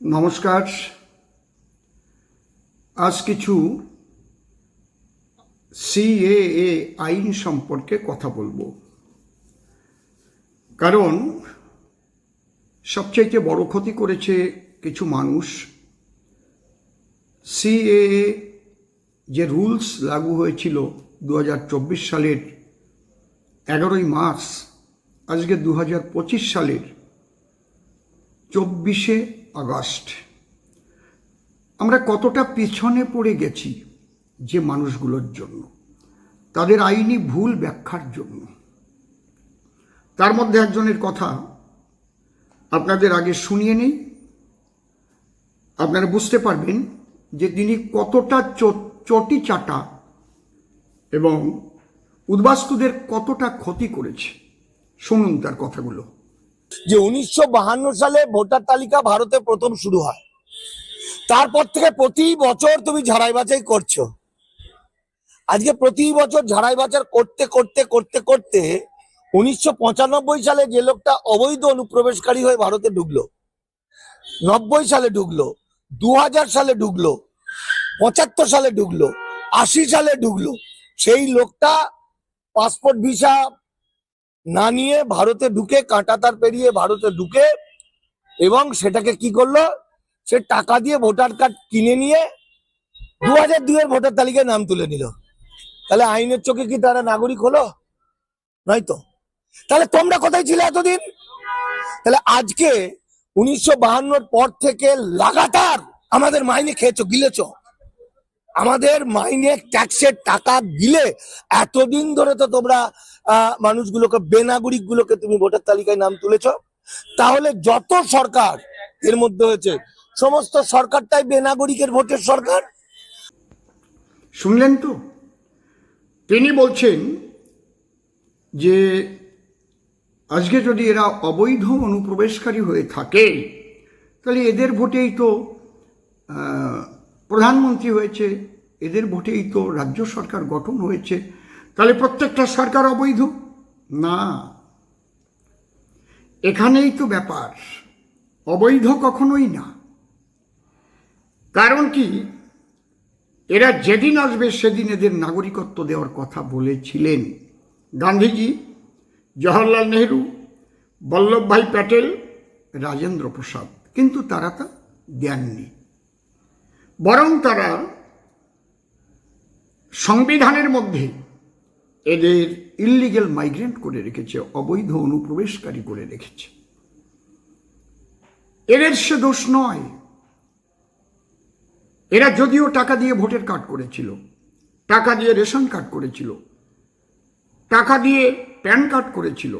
নমস্কার। আজ কিছু সিএএ আইন সম্পর্কে কথা বলব। কারণ সবচাইতে বড় ক্ষতি করেছে কিছু মানুষ। সিএএ যে রুলস লাগু হয়েছিল দু হাজার চব্বিশ সালের এগারোই মার্চ, আজকে দু হাজার পঁচিশ সালের চব্বিশে আগস্ট। আমরা কতটা পিছনে পড়ে গেছি যে মানুষগুলোর জন্য, তাদের আইনি ভুল ব্যাখ্যার জন্য। তার মধ্যে একজনের কথা আপনাদের আগে শুনিয়ে নেই। আপনারা বুঝতে পারবেন যে তিনি কতটা চটি চাটা এবং উদ্বাস্তুদের কতটা ক্ষতি করেছে। শুনুন তার কথাগুলো। যে উনিশশো সালে ভোটার তালিকা ভারতে প্রথম শুরু হয়। তারপর থেকে প্রতি বছর তুমি ঝাড়াই বাছাই করছ। আজকে প্রতি বছর ঝাড়াই বাছাই করতে করতে করতে করতে উনিশশো পঁচানব্বই সালে যে লোকটা অবৈধ অনুপ্রবেশকারী হয়ে ভারতে ঢুকলো, নব্বই সালে ঢুকলো দু হাজার সালে ঢুকলো, পঁচাত্তর সালে ঢুকলো, আশি সালে ঢুকলো, সেই লোকটা পাসপোর্ট ভিসা না নিয়ে ভারতে ঢুকে কাঁটাতার পেরিয়ে ভারতে ঢুকে এবং সেটাকে কি করল? সে টাকা দিয়ে ভোটার কার্ড কিনে নিয়ে দু হাজার দুইয়ের ভোটার তালিকায় নাম তুলে নিল। তাহলে আইনের চোখে কি তারা নাগরিক হলো? নয়তো তাহলে তোমরা কোথায় ছিলে এতদিন? তাহলে আজকে উনিশশো পর থেকে লাগাতার আমাদের মাইনে খেয়েছো, গিলেছো। আমাদের মাইনে ট্যাক্সের টাকা গিলে এতদিন ধরে তো তোমরা মানুষগুলোকে বেনাগরিক গুলোকে তুমি ভোটার তালিকায় নাম তুলেছ। তাহলে যত সরকার, এর মধ্যে হয়েছে, সমস্ত সরকারটাই বেনাগরিকের ভোটের সরকার। শুনলেন তো? তিনি বলছেন যে, আজকে যদি এরা অবৈধ অনুপ্রবেশকারী হয়ে থাকে, তাহলে এদের ভোটেই তো প্রধানমন্ত্রী হয়েছে, এদের ভোটেই তো রাজ্য সরকার গঠন হয়েছে। তাহলে প্রত্যেকটা সরকার অবৈধ? না। এখানেই তো ব্যাপার। অবৈধ কখনোই না। কারণ কি? এরা যেদিন আসবে সেদিন এদের নাগরিকত্ব দেওয়ার কথা বলেছিলেন। গান্ধীজি, জওহরলাল নেহরু, বল্লভভাই প্যাটেল, রাজেন্দ্র প্রসাদ। কিন্তু তারা তা দেননি। বরং তারা সংবিধানের মধ্যে এদের ইল্লিগেল মাইগ্রেন্ট করে রেখেছে, অবৈধ অনুপ্রবেশকারী করে রেখেছে। এদের সে দোষ নয়। এরা যদিও টাকা দিয়ে ভোটার কার্ড করেছিল, টাকা দিয়ে রেশন কার্ড করেছিল, টাকা দিয়ে প্যান কার্ড করেছিল,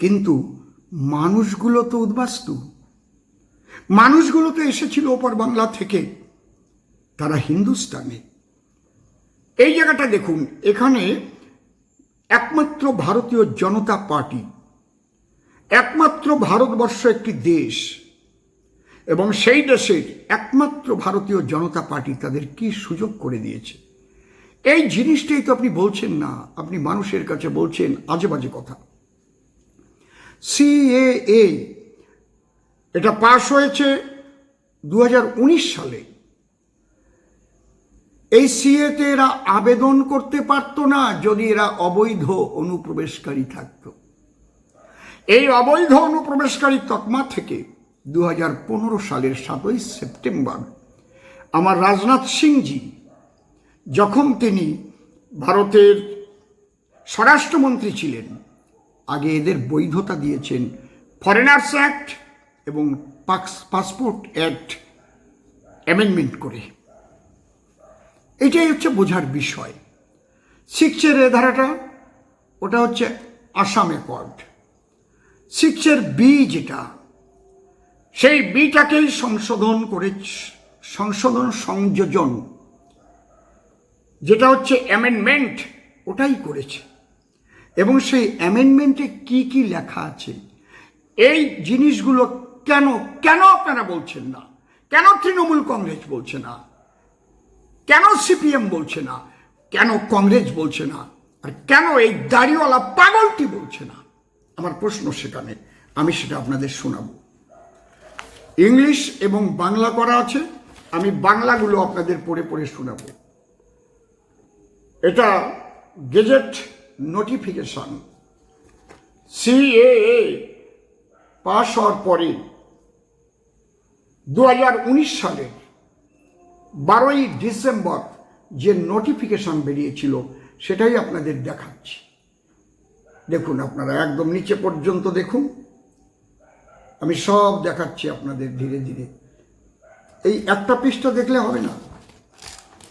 কিন্তু মানুষগুলো তো উদ্বাস্তু। মানুষগুলো তো এসেছিল ওপর বাংলা থেকে, তারা হিন্দুস্তানে। এই জায়গাটা দেখুন, এখানে একমাত্র ভারতীয় জনতা পার্টি, একমাত্র ভারতবর্ষ একটি দেশ, এবং সেই দেশের একমাত্র ভারতীয় জনতা পার্টি তাদের কি সুযোগ করে দিয়েছে। এই জিনিসটাই তো আপনি বলছেন না, আপনি মানুষের কাছে বলছেন আজে বাজে কথা। সিএএ এটা পাশ হয়েছে দু হাজার উনিশ সালে। এই সিএতে এরা আবেদন করতে পারতো না যদি এরা অবৈধ অনুপ্রবেশকারী থাকতো। এই অবৈধ অনুপ্রবেশকারী তকমা থেকে দু হাজার পনেরো সালের সাতই সেপ্টেম্বর আমার রাজনাথ সিংজি, যখন তিনি ভারতের স্বরাষ্ট্রমন্ত্রী ছিলেন, আগে এদের বৈধতা দিয়েছেন ফরেনার্স অ্যাক্ট এবং পাসপোর্ট অ্যাক্ট অ্যামেন্ডমেন্ট করে। এটাই হচ্ছে বোঝার বিষয়। সিক্সের এ ধারাটা, ওটা হচ্ছে আসাম অ্যাকর্ড সিক্সের বি যেটা, সেই বিটাকেই সংশোধন করে, সংশোধন সংযোজন, যেটা হচ্ছে অ্যামেন্ডমেন্ট ওটাই করেছে। এবং সেই অ্যামেন্ডমেন্টে কি কি লেখা আছে, এই জিনিসগুলো কেন কেন আপনারা বলছেন না? কেন তৃণমূল কংগ্রেস বলছে না? কেন সিপিএম বলছে না? কেন কংগ্রেস বলছে না? আর কেন এই দাড়িওয়ালা পাগলটি বলছে না? আমার প্রশ্ন সেখানে, আমি সেটা আপনাদের শোনাবো। ইংলিশ এবং বাংলা করা আছে, আমি বাংলাগুলো আপনাদের পড়ে পড়ে শোনাবো। এটা গেজেট নোটিফিকেশন। সিএএ পাশ হওয়ার পরে দু সালের বারোই ডিসেম্বর যে নোটিফিকেশন বেরিয়েছিল, সেটাই আপনাদের দেখাচ্ছি। দেখুন আপনারা একদম নিচে পর্যন্ত দেখুন। আমি সব দেখাচ্ছি আপনাদের ধীরে ধীরে। এই একটা পৃষ্ঠা দেখলে হবে না।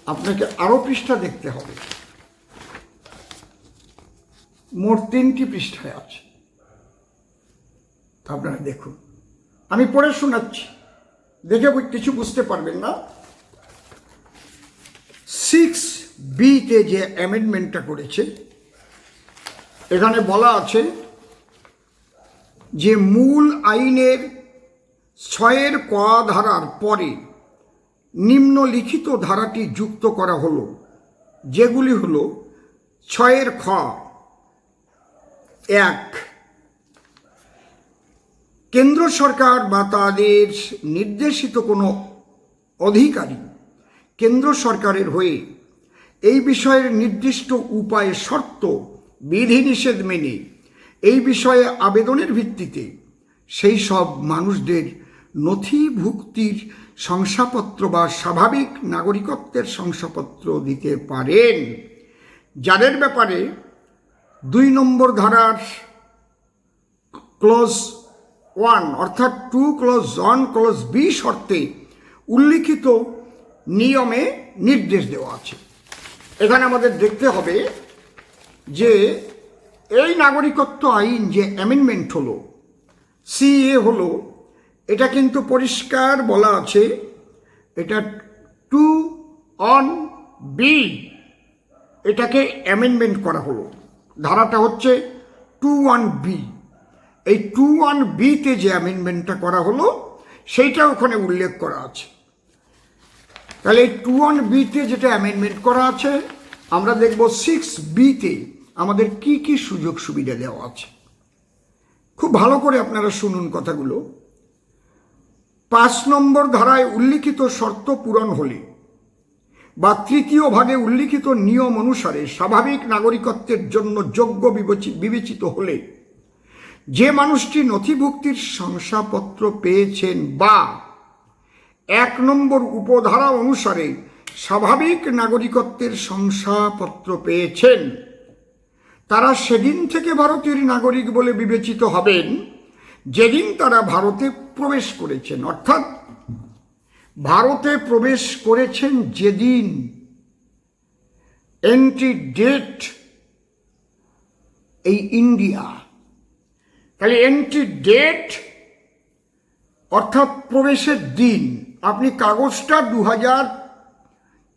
আপনাকে আরও পৃষ্ঠা দেখতে হবে। মোট তিনটি পৃষ্ঠায় আছে। আপনারা দেখুন। আমি পড়ে শোনাচ্ছি। দেখে কিছু বুঝতে পারবেন না। সিক্স বিতে যে অ্যামেন্ডমেন্টটা করেছে, এখানে বলা আছে যে মূল আইনের ছয়ের ক ধারার পরে নিম্নলিখিত ধারাটি যুক্ত করা হলো, যেগুলি হলো ছয়ের খ, এক, কেন্দ্র সরকার বা তাদের নির্দেশিত কোনো অধিকারী কেন্দ্র সরকারের হয়ে এই বিষয়ের নির্দিষ্ট উপায়ে, শর্ত, বিধিনিষেধ মেনে এই বিষয়ে আবেদনের ভিত্তিতে সেই সব মানুষদের নথিভুক্তির শংসাপত্র বা স্বাভাবিক নাগরিকত্বের শংসাপত্র দিতে পারেন, যাদের ব্যাপারে দুই নম্বর ধারার ক্লোজ ওয়ান অর্থাৎ two clause one clause B শর্তে উল্লিখিত নিয়মে নির্দেশ দেওয়া আছে। এখানে আমাদের দেখতে হবে যে এই নাগরিকত্ব আইন যে অ্যামেন্ডমেন্ট হলো সিএ হলো, এটা কিন্তু পরিষ্কার বলা আছে, এটা টু অন বি এটাকে অ্যামেন্ডমেন্ট করা হলো। ধারাটা হচ্ছে টু ওয়ান বি এই টু ওয়ান বিতে যে অ্যামেন্ডমেন্টটা করা হলো, সেইটা ওখানে উল্লেখ করা আছে। তাহলে এই টু ওয়ান বিতে যেটা অ্যামেন্ডমেন্ট করা আছে, আমরা দেখব সিক্স বিতে আমাদের কি কি সুযোগ সুবিধা দেওয়া আছে। খুব ভালো করে আপনারা শুনুন কথাগুলো। পাঁচ নম্বর ধারায় উল্লিখিত শর্ত পূরণ হলে বা তৃতীয় ভাগে উল্লিখিত নিয়ম অনুসারে স্বাভাবিক নাগরিকত্বের জন্য যোগ্য বিবেচিত হলে যে মানুষটি নথিভুক্তির শংসাপত্র পেয়েছেন বা এক নম্বর উপধারা অনুসারে স্বাভাবিক নাগরিকত্বের শংসাপত্র পেয়েছেন। তারা সেদিন থেকে ভারতের নাগরিক বলে বিবেচিত হবেন, যেদিন তারা ভারতে প্রবেশ করেছেন। অর্থাৎ, ভারতে প্রবেশ করেছেন যেদিন। এন্ট্রি ডেট এই ইন্ডিয়া। তাহলে এন্ট্রি ডেট অর্থাৎ প্রবেশের দিন। আপনি কাগজটা দু হাজার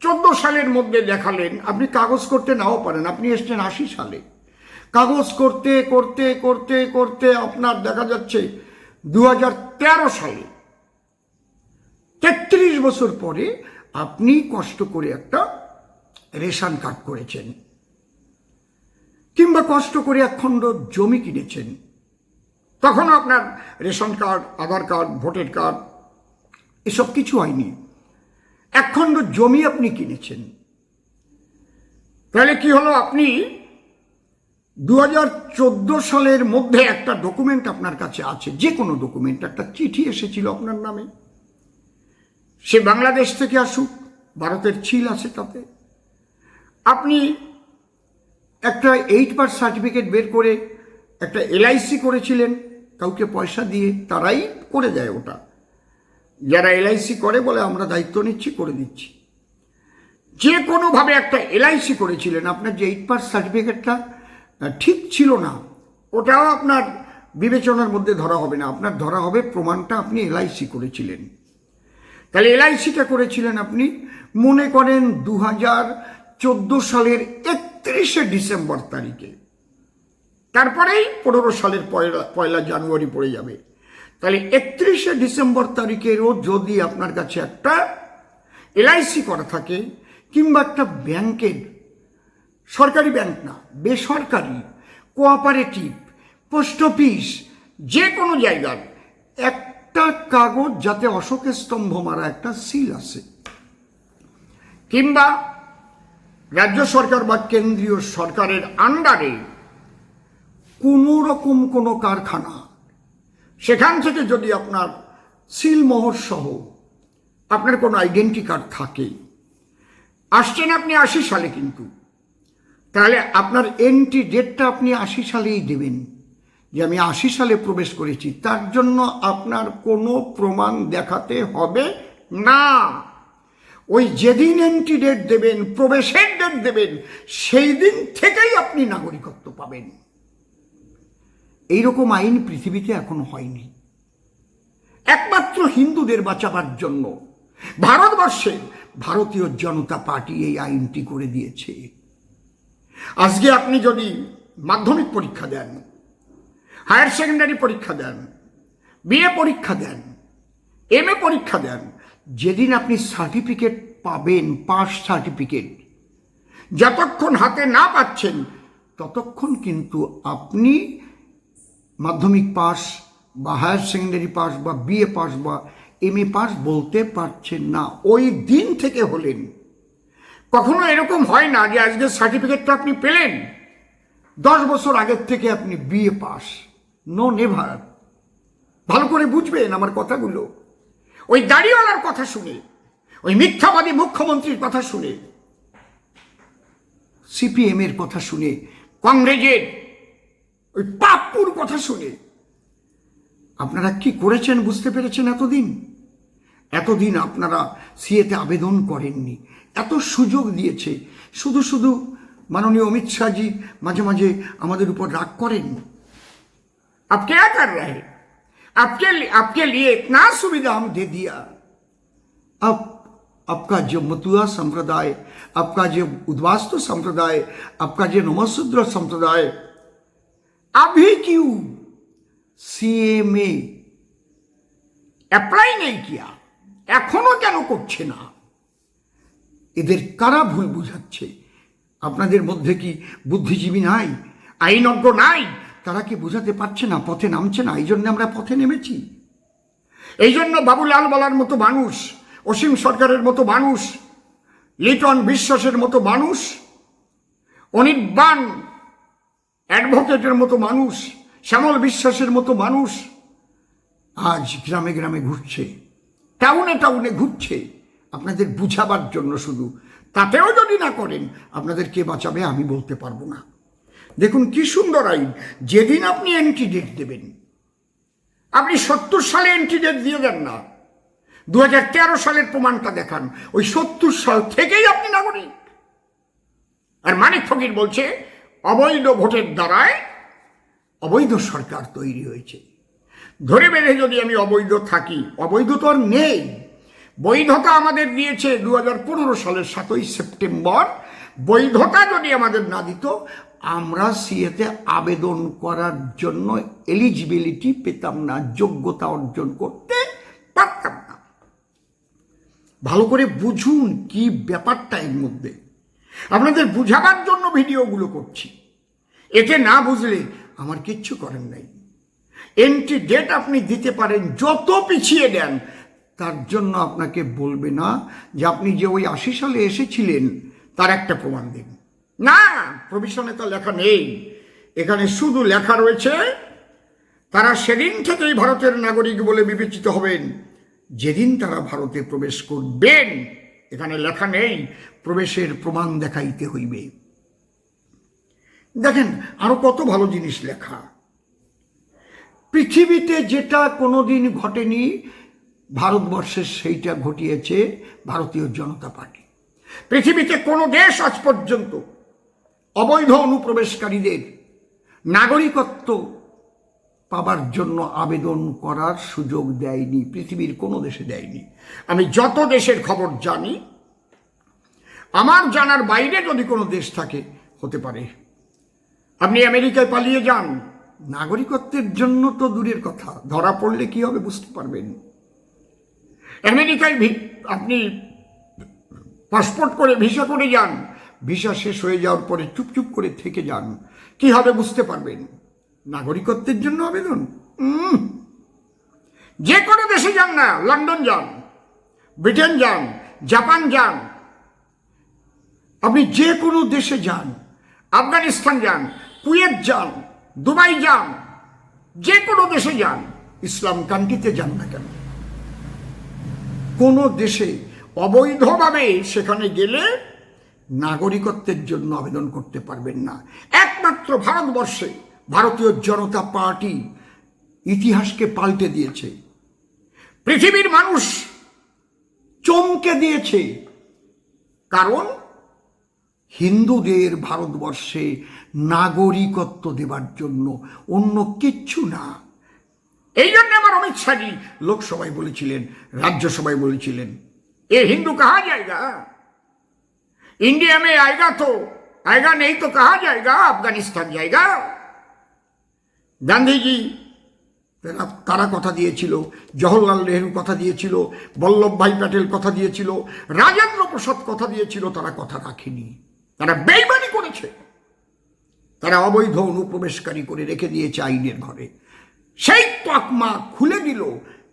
চোদ্দ সালের মধ্যে দেখালেন। আপনি কাগজ করতে নাও পারেন। আপনি এসছেন আশি সালে। কাগজ করতে করতে করতে করতে আপনার দেখা যাচ্ছে দু হাজার তেরো সালে, তেত্রিশ বছর পরে আপনি কষ্ট করে একটা রেশন কার্ড করেছেন। কিংবা কষ্ট করে এক খণ্ড জমি কিনেছেন। তখন আপনার ration card, Aadhaar card, voter card এসব কিছু হয়নি। একখণ্ড জমি আপনি কিনেছেন। তাহলে কি হলো? আপনি দু হাজার চোদ্দ সালের মধ্যে একটা ডকুমেন্ট আপনার কাছে আছে, যে কোনো ডকুমেন্ট একটা চিঠি এসেছিল আপনার নামে। সে বাংলাদেশ থেকে আসুক, ভারতের ছিল আছে তাতে। আপনি একটা এইট পাস সার্টিফিকেট বের করে একটা এলআইসি করেছিলেন, কাউকে পয়সা দিয়ে তারাই করে দেয় ওটা। যারা এলআইসি করে বলে আমরা দায়িত্ব নিচ্ছি, করে দিচ্ছি। যে কোনোভাবে একটা এলআইসি করেছিলেন, আপনার যে এইট পাস সার্টিফিকেটটা ঠিক ছিল না, ওটাও আপনার বিবেচনার মধ্যে ধরা হবে না। আপনার ধরা হবে প্রমাণটা আপনি এলআইসি করেছিলেন। তাহলে এলআইসিটা করেছিলেন আপনি, মনে করেন দু হাজার চোদ্দ সালের একত্রিশে ডিসেম্বর তারিখে। তারপরেই পনেরো সালের পয়লা পয়লা জানুয়ারি পড়ে যাবে। তাহলে একত্রিশে ডিসেম্বর তারিখেরও যদি আপনার কাছে একটা এলআইসি করা থাকে, কিংবা একটা ব্যাংকের, সরকারি ব্যাংক না, বেসরকারি, কোঅপারেটিভ, পোস্ট অফিস, যে কোনো জায়গার একটা কাগজ যাতে অশোকের স্তম্ভ মারা একটা সিল আছে কিংবা রাজ্য সরকার বা কেন্দ্রীয় সরকারের আন্ডারে কোনো রকম কোনো কারখানা সেখান থেকে যদি আপনার সিলমোহর সহ আপনার কোনো আইডেন্টি কার্ড থাকে, আসছেন আপনি আশি সালে কিন্তু, তাহলে আপনার এন্ট্রি ডেটটা আপনি আশি সালেই দেবেন। যে আমি আশি সালে প্রবেশ করেছি, তার জন্য আপনার কোনো প্রমাণ দেখাতে হবে না। ওই যেদিন এন্ট্রি ডেট দেবেন, প্রবেশের ডেট দেবেন, সেই দিন থেকেই আপনি নাগরিকত্ব পাবেন। এইরকম আইন পৃথিবীতে এখনও হয়নি। একমাত্র হিন্দুদের বাঁচাবার জন্য ভারতবর্ষে ভারতীয় জনতা পার্টি এই আইনটি করে দিয়েছে। আজকে আপনি যদি মাধ্যমিক পরীক্ষা দেন, হায়ার সেকেন্ডারি পরীক্ষা দেন, বিএ পরীক্ষা দেন এম পরীক্ষা দেন, যেদিন আপনি সার্টিফিকেট পাবেন, পাস সার্টিফিকেট, যতক্ষণ হাতে না পাচ্ছেন, ততক্ষণ কিন্তু আপনি মাধ্যমিক পাস বা হায়ার সেকেন্ডারি পাস বা বিএ পাস বা এম এ পাস বলতে পারছেন না। ওই দিন থেকে হলেন। কখনো এরকম হয় না যে আজকে সার্টিফিকেটটা আপনি পেলেন। দশ বছর আগের থেকে আপনি বিএ পাস নো নেভার ভালো করে বুঝবেন আমার কথাগুলো। ওই দাড়িওয়ালার কথা শুনে, ওই মিথ্যাবাদী মুখ্যমন্ত্রীর কথা শুনে সিপিএম এর কথা শুনে, কংগ্রেসের ওই পাপ্পুর কথা শুনে আপনারা কি করেছেন বুঝতে পেরেছেন এতদিন এতদিন আপনারা সিএতে আবেদন করেননি এত সুযোগ দিয়েছে শুধু শুধু মাননীয় অমিত শাহজি মাঝে মাঝে আমাদের উপর রাগ করেন अब क्या कर रहे हैं आपके लिए आपके लिए इतना सुविधा हम दे दिया अब आपका जो मतुआ संप्रदाय आपका जो उद्वास्तु संप्रदाय आपका जो नमशूद्र संप्रदाय अभिक्यू সি এম এ नहीं किया কিয়া এখনও কেন করছে না এদের কারা ভুল বুঝাচ্ছে আপনাদের মধ্যে কি বুদ্ধিজীবী নাই আইনজ্ঞ নাই তারা কি বোঝাতে পারছে না পথে নামছে না এই জন্য আমরা পথে নেমেছি এই জন্য বাবুলাল বলার মতো মানুষ অসীম সরকারের মতো মানুষ লিটন বিশ্বাসের মতো মানুষ অনির্বাণ অ্যাডভোকেটের মতো মানুষ, শ্যামল বিশ্বাসের মতো মানুষ আজ গ্রামে গ্রামে ঘুরছে, টাউনে টাউনে ঘুরছে। আপনাদের বুঝাবার জন্য শুধু। তাতেও যদি না করেন, আপনাদের কে বাঁচাবে আমি বলতে পারব না। দেখুন কি সুন্দর আইন, যেদিন আপনি এন্ট্রি ডেট দেবেন, আপনি সত্তর সালে এন্ট্রি ডেট দিয়ে দেন না। দু হাজার তেরো সালের প্রমাণটা দেখান, ওই সত্তর সাল থেকেই আপনি নাগরিক। আর মানিক ফকির বলছে অবৈধ ভোটের দ্বারায় অবৈধ সরকার তৈরি হয়েছে। ধরে বেঁধে যদি আমি অবৈধ থাকি, অবৈধ তো আর নেই। বৈধতা আমাদের দিয়েছে দু হাজার পনেরো সালের সাতই সেপ্টেম্বর। বৈধতা যদি আমাদের না দিত, আমরা সিএতে আবেদন করার জন্য এলিজিবিলিটি পেতাম না, যোগ্যতা অর্জন করতে পারতাম না। ভালো করে বুঝুন কি ব্যাপারটা এর মধ্যে। আপনাদের বুঝাবার জন্য ভিডিওগুলো করছি। এতে না বুঝলে আমার কিচ্ছু করেন নাই। এন্ট্রি ডেট আপনি দিতে পারেন, যত পিছিয়ে দেন, তার জন্য আপনাকে বলবে না যে আপনি যে ওই আশি সালে এসেছিলেন, তার একটা প্রমাণ দিন। না প্রভিশনে তো লেখা নেই। এখানে শুধু লেখা রয়েছে, তারা সেদিন থেকেই ভারতের নাগরিক বলে বিবেচিত হবেন। যেদিন তারা ভারতে প্রবেশ করবেন। এখানে লেখা নেই, প্রবেশের প্রমাণ দেখাইতে হইবে। দেখেন, আরও কত ভালো জিনিস লেখা। পৃথিবীতে যেটা কোনোদিন ঘটেনি, ভারতবর্ষের সেইটা ঘটিয়েছে ভারতীয় জনতা পার্টি। পৃথিবীতে কোনো দেশ আজ পর্যন্ত অবৈধ অনুপ্রবেশকারীদের নাগরিকত্ব পাবার জন্য আবেদন করার সুযোগ দেয়নি, পৃথিবীর কোনো দেশে দেয়নি। আমি যত দেশের খবর জানি, আমার জানার বাইরে যদি কোনো দেশ থাকে, হতে পারে। আপনি আমেরিকায় পালিয়ে যান, নাগরিকত্বের জন্য তো দূরের কথা, ধরা পড়লে কি হবে বুঝতে পারবেন। আমেরিকায় আপনি পাসপোর্ট করে ভিসা করে যান, ভিসা শেষ হয়ে যাওয়ার পরে চুপচুপ করে থেকে যান, কি হবে বুঝতে পারবেন। নাগরিকত্বের জন্য আবেদন? যে কোনো দেশে যান না, লন্ডন যান, ব্রিটেন যান, জাপান যান, আপনি যে কোনো দেশে যান, আফগানিস্তান যান, কুয়েত যান, দুবাই যান, যে কোনো দেশে যান, ইসলাম কান্ট্রিতে যান না কেন? কোনো দেশে অবৈধভাবে সেখানে গেলে নাগরিকত্বের জন্য আবেদন করতে পারবেন না। একমাত্র ভারতবর্ষে ভারতীয় জনতা পার্টি ইতিহাসকে পাল্টে দিয়েছে পৃথিবীর মানুষ চমকে দিয়েছে কারণ হিন্দুদের ভারতবর্ষে নাগরিকত্ব দেবার জন্য অন্য কিচ্ছু না এই জন্য আমার অমিত শাহজি লোকসভায় বলেছিলেন রাজ্যসভায় বলেছিলেন এ হিন্দু কাহা যায়গা इंडिया में आएगा तो आएगा नहीं तो कहा जाएगा আফগানিস্তান জায়গা গান্ধীজি তারা তারা কথা দিয়েছিল, জওহরলাল নেহরু কথা দিয়েছিল বল্লভভাই প্যাটেল কথা দিয়েছিল, রাজেন্দ্র প্রসাদ কথা দিয়েছিল, তারা কথা রাখেনি। তারা বেইমানি করেছে। তারা অবৈধ অনুপ্রবেশকারী করে রেখে দিয়েছে আইনের ঘরে। সেই তকমা খুলে দিল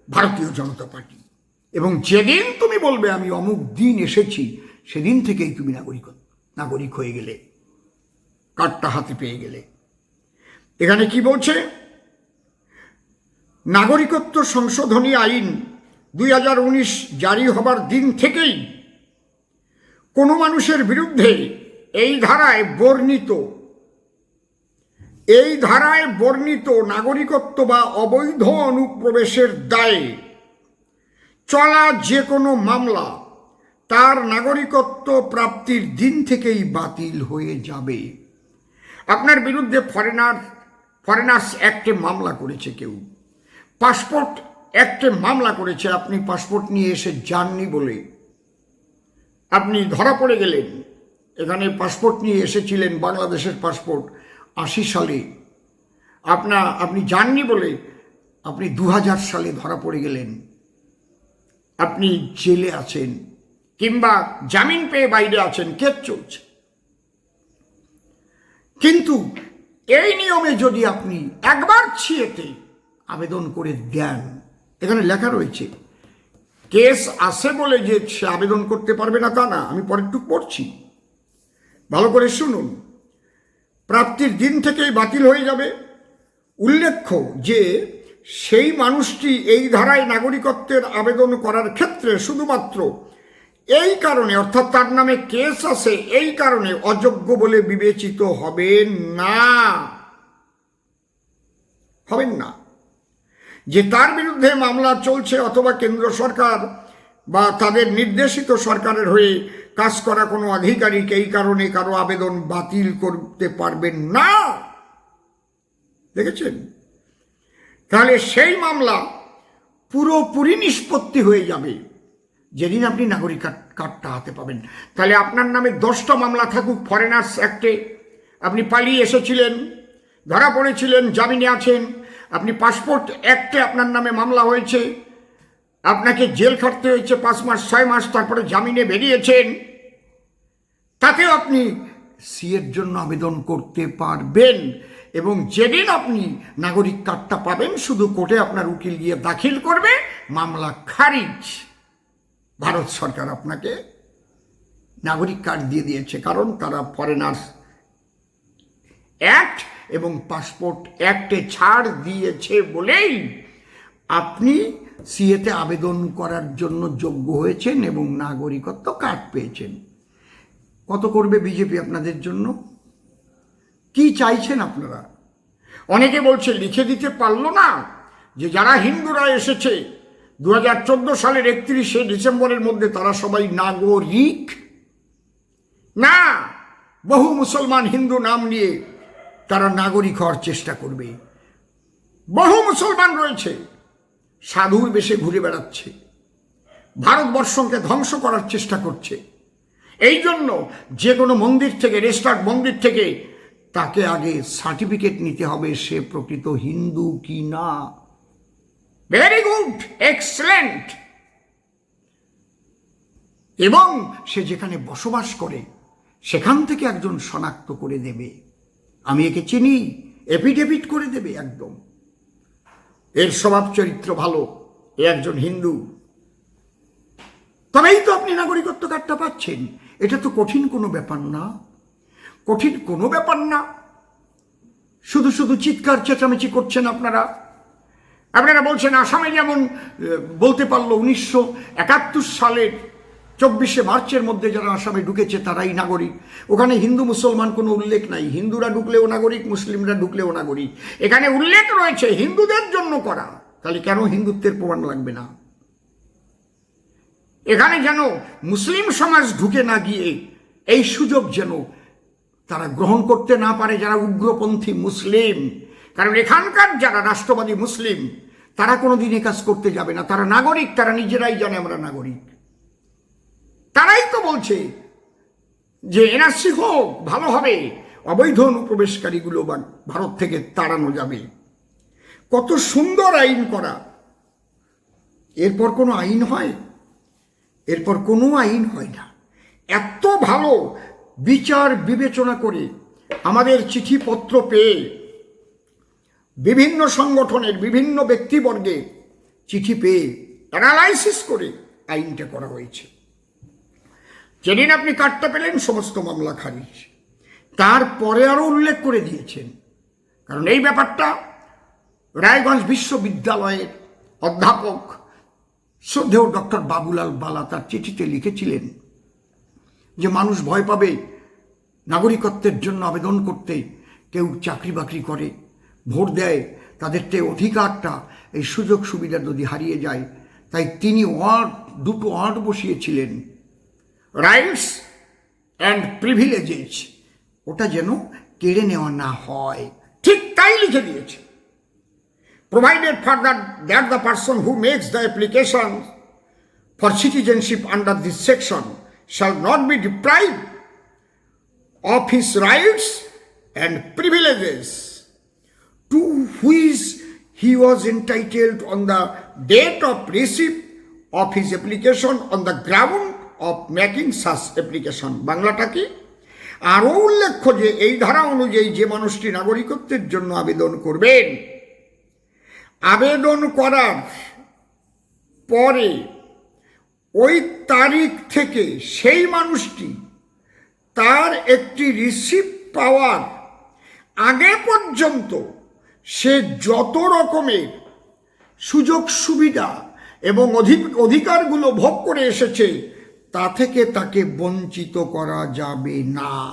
ভারতীয় জনতা পার্টি। এবং যেদিন তুমি বলবে, আমি অমুক দিন এসেছি, সেদিন থেকেই তুমি নাগরিক নাগরিক হয়ে গেলে। কার্ডটা হাতে পেয়ে গেলে। এখানে কি বলছে? নাগরিকত্ব সংশোধনী আইন দুই হাজার উনিশ জারি হবার দিন থেকেই কোনো মানুষের বিরুদ্ধে এই ধারায় বর্ণিত, এই ধারায় বর্ণিত নাগরিকত্ব বা অবৈধ অনুপ্রবেশের দায়ে চলা যে কোনো মামলা তার নাগরিকত্ব প্রাপ্তির দিন থেকেই বাতিল হয়ে যাবে। আপনার বিরুদ্ধে ফরেনার ফরেনার্স অ্যাক্টে মামলা করেছে কেউ। পাসপোর্ট অ্যাক্টে মামলা করেছে, আপনি পাসপোর্ট নিয়ে এসে যাননি বলে। আপনি ধরা পড়ে গেলেন। এখানে পাসপোর্ট নিয়ে এসেছিলেন, বাংলাদেশের পাসপোর্ট, আশি সালে। আপনা, আপনি যাননি বলে আপনি দু হাজার সালে ধরা পড়ে গেলেন। আপনি জেলে আছেন, কিংবা জামিন পেয়ে বাইরে আছেন কেস চলছে? কিন্তু এই নিয়মে যদি আপনি একবার ছিয়েতে আবেদন করে দেন, এখানে লেখা রয়েছে, কেস আসে বলে যে সে আবেদন করতে পারবে না তা না, আমি পরেরটুক পড়ছি। ভালো করে শুনুন। প্রাপ্তির দিন থেকেই বাতিল হয়ে যাবে। উল্লেখ্য যে সেই মানুষটি এই ধারায় নাগরিকত্বের আবেদন করার ক্ষেত্রে শুধুমাত্র এই কারণে, অর্থাৎ তার নামে কেস আছে, এই কারণে অযোগ্য বলে বিবেচিত হবেন না। হবেন না। যে তার বিরুদ্ধে মামলা চলছে অথবা কেন্দ্র সরকার বা তাদের নির্দেশিত সরকারের হয়ে কাজ করা কোনো আধিকারিক এই কারণে কারও আবেদন বাতিল করতে পারবেন না। দেখেছেন? তাহলে সেই মামলা পুরোপুরি নিষ্পত্তি হয়ে যাবে। যেদিন আপনি নাগরিক কার্ডটা হাতে পাবেন। তাহলে আপনার নামে দশটা মামলা থাকুক ফরেনার্স অ্যাক্টে আপনি পালিয়ে এসেছিলেন, ধরা পড়েছিলেন, জামিনে আছেন। আপনি পাসপোর্ট অ্যাক্টে আপনার নামে মামলা হয়েছে। আপনাকে জেল খাটতে হয়েছে পাঁচ মাস, ছয় মাস, তারপরে জামিনে বেরিয়েছেন। তাতেও আপনি সিএর জন্য আবেদন করতে পারবেন। এবং যেদিন আপনি নাগরিক কার্ডটা পাবেন, শুধু কোর্টে আপনার উকিল গিয়ে দাখিল করবে, মামলা খারিজ। ভারত সরকার আপনাকে নাগরিক কার্ড দিয়ে দিয়েছে, কারণ তারা ফরেনার্স অ্যাক্ট এবং পাসপোর্ট অ্যাক্টে ছাড় দিয়েছে বলেই আপনি সিএতে আবেদন করার জন্য যোগ্য হয়েছেন এবং নাগরিকত্ব কার্ড পেয়েছেন। কত করবে বিজেপি আপনাদের জন্য? কি চাইছেন আপনারা? অনেকে বলছে, লিখে দিতে পারল না যে যারা হিন্দুরা এসেছে দু হাজার চোদ্দ সালের একত্রিশে ডিসেম্বরের মধ্যে তারা সবাই নাগরিক। না, বহু মুসলমান হিন্দু নাম নিয়ে তারা নাগরিক হওয়ার চেষ্টা করবে। বহু মুসলমান রয়েছে, সাধুর বেশে ঘুরে বেড়াচ্ছে, ভারতবর্ষকে ধ্বংস করার চেষ্টা করছে। এই জন্য যে কোনো মন্দির থেকে রেস্টার্ট মন্দির থেকে তাকে আগে সার্টিফিকেট নিতে হবে, সে প্রকৃত হিন্দু কি না। ভেরি গুড এক্সেলেন্ট এবং সে যেখানে বসবাস করে, সেখান থেকে একজন শনাক্ত করে দেবে। আমি একে চিনি এপিডেভিট করে দেবে একদম। এর স্বভাব চরিত্র ভালো, এ একজন হিন্দু। তবেই তো আপনি নাগরিকত্ব কার্ডটা পাচ্ছেন। এটা তো কঠিন কোনো ব্যাপার না। কঠিন কোনো ব্যাপার না। শুধু শুধু চিৎকার চেঁচামেচি করছেন আপনারা। আপনারা বলছেন আসামে যেমন বলতে পারল উনিশশো একাত্তর সালের চব্বিশে মার্চের মধ্যে যারা আসামে ঢুকেছে তারাই নাগরিক। ওখানে হিন্দু মুসলমান কোনো উল্লেখ নাই। হিন্দুরা ঢুকলেও নাগরিক, মুসলিমরা ঢুকলেও নাগরিক। এখানে উল্লেখ রয়েছে হিন্দুদের জন্য করা। তাহলে কেন হিন্দুত্বের প্রমাণ লাগবে না? এখানে যেন মুসলিম সমাজ ঢুকে না গিয়ে এই সুযোগ যেন তারা গ্রহণ করতে না পারে, যারা উগ্রপন্থী মুসলিম কারণ এখানকার যারা রাষ্ট্রবাদী মুসলিম, তারা কোনোদিন এ কাজ করতে যাবে না। তারা নাগরিক, তারা নিজেরাই জানে আমরা নাগরিক। তারাই তো বলছে যে এনআরসি হোক, ভালো হবে, অবৈধ অনুপ্রবেশকারীগুলো বা ভারত থেকে তাড়ানো যাবে। কত সুন্দর আইন করা। এরপর কোনো আইন হয়? এরপর কোনো আইন হয় না। এত ভালো বিচার বিবেচনা করে আমাদের চিঠিপত্র পেয়ে বিভিন্ন সংগঠনের বিভিন্ন ব্যক্তিবর্গে চিঠি পেয়ে অ্যানালাইসিস করে আইনটা করা হয়েছে। যেদিন আপনি কার্ডটা পেলেন, সমস্ত মামলা খারিজ। তারপরে আরও উল্লেখ করে দিয়েছেন। কারণ এই ব্যাপারটা রায়গঞ্জ বিশ্ববিদ্যালয়ের অধ্যাপক শ্রদ্ধেয় ডক্টর বাবুলাল বালা তার চিঠিতে লিখেছিলেন যে, মানুষ ভয় পাবে নাগরিকত্বের জন্য আবেদন করতে কেউ চাকরি বাকরি করে ভোট দেয়, তাদের তে অধিকারটা এই সুযোগ সুবিধা যদি হারিয়ে যায়, তাই তিনি ওয়ার্ড, দুটো ওয়ার্ড বসিয়েছিলেন। রাইটস অ্যান্ড প্রিভিলেজেস, ওটা যেন কেড়ে নেওয়া না হয়। ঠিক তাই লিখে দিয়েছে। Provided for that that the person who makes the application for citizenship under this section shall not be deprive of his rights and privileges to which he was entitled on the date of receipt of his application on the ground of making such application বাংলাটা কি আরও উল্লেখ্য যে এই ধারা অনুযায়ী যে মানুষটি নাগরিকত্বের জন্য আবেদন করবেন আবেদন করার পরে ওই তারিখ থেকে সেই মানুষটি তার একটি রিসিপ্ট পাওয়ার আগে পর্যন্ত সে যত রকমের সুযোগ সুবিধা এবং অধিক- অধিকারগুলো ভোগ করে এসেছে, তা থেকে তাকে বঞ্চিত করা যাবে না।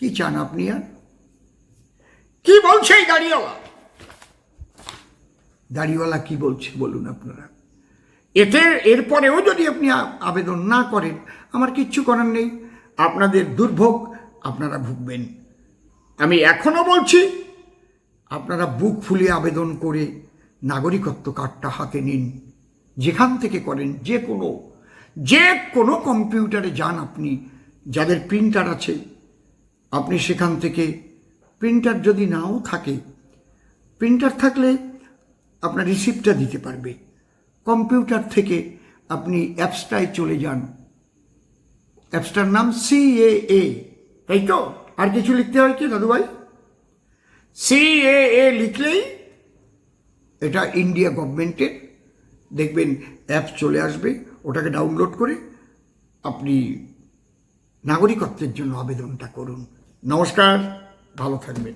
কি চান আপনি আর? কি বলছে এই দাঁড়িয়েওয়ালা দাড়িওয়ালা কি বলছে বলুন আপনারা। এতে এরপরেও যদি আপনি আবেদন না করেন, আমার কিচ্ছু করার নেই। আপনাদের দুর্ভোগ আপনারা ভুগবেন। আমি এখনও বলছি আপনারা বুক ফুলিয়ে আবেদন করে নাগরিকত্ব কার্ডটা হাতে নিন। যেখান থেকে করেন যে কোনো যে কোনো কম্পিউটারে যান আপনি, যাদের প্রিন্টার আছে, আপনি সেখান থেকে প্রিন্টার যদি নাও থাকে, প্রিন্টার থাকলে আপনার রিসিপ্টটা দিতে পারবে। কম্পিউটার থেকে আপনি অ্যাপসটায় চলে যান। অ্যাপসটার নাম সিএএ তাই তো? আর কিছু লিখতে হয় কি দাদু ভাই সিএএ লিখলেই এটা ইন্ডিয়া গভর্নমেন্টের দেখবেন অ্যাপ চলে আসবে, ওটাকে ডাউনলোড করে আপনি নাগরিকত্বের জন্য আবেদনটা করুন। নমস্কার, ভালো থাকবেন।